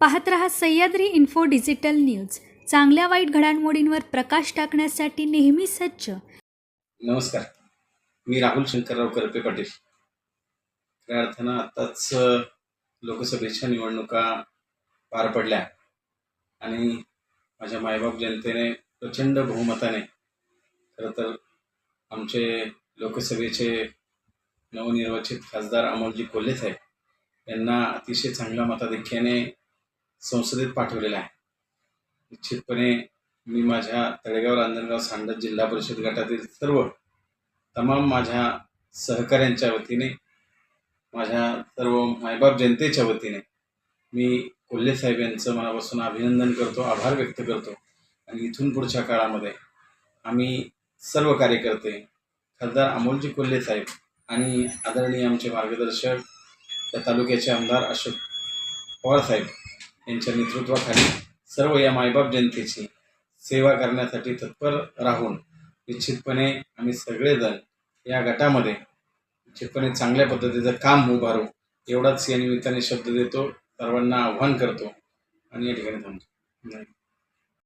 पाहत रहा Sahyadri info digital news चांगल्या वाईट घडामोडींवर प्रकाश टाकण्यासाठी नेहमी सज्ज. नमस्कार. मी राहुल शंकरराव करपे पाटील. खऱ्या अर्थानं आत्ताच लोकसभेच्या निवडणुका पार पडल्या. आणि माझ्या मायबाप जनतेने प्रचंड बहुमताने खरं तर आमचे लोकसभेचे नवनिर्वाचित खासदार अमोलजी कोल्हे साहेब यांना अतिशय चांगल्या मताधिक्याने संसदेत पाठवलेलं आहे. निश्चितपणे मी माझ्या तळेगाव रांजणगाव सांडत जिल्हा परिषद गटातील सर्व तमाम माझ्या सहकाऱ्यांच्या वतीने माझ्या सर्व मायबाप जनतेच्या वतीने मी कोल्हे साहेब यांचं मनापासून अभिनंदन करतो आभार व्यक्त करतो. आणि इथून पुढच्या काळामध्ये आम्ही सर्व कार्यकर्ते खासदार अमोलजी कोल्हे साहेब आणि आदरणीय आमचे मार्गदर्शक त्या तालुक्याचे आमदार अशोक पवार साहेब यांच्या नेतृत्वाखाली सर्व या मायबाप जनतेची सेवा करण्यासाठी तत्पर राहून निश्चितपणे आम्ही सगळेजण या गटामध्ये निश्चितपणे चांगल्या पद्धतीचं काम उभारू एवढाच या निमित्ताने शब्द देतो सर्वांना आव्हान करतो आणि या ठिकाणी थांबतो धन्यवाद.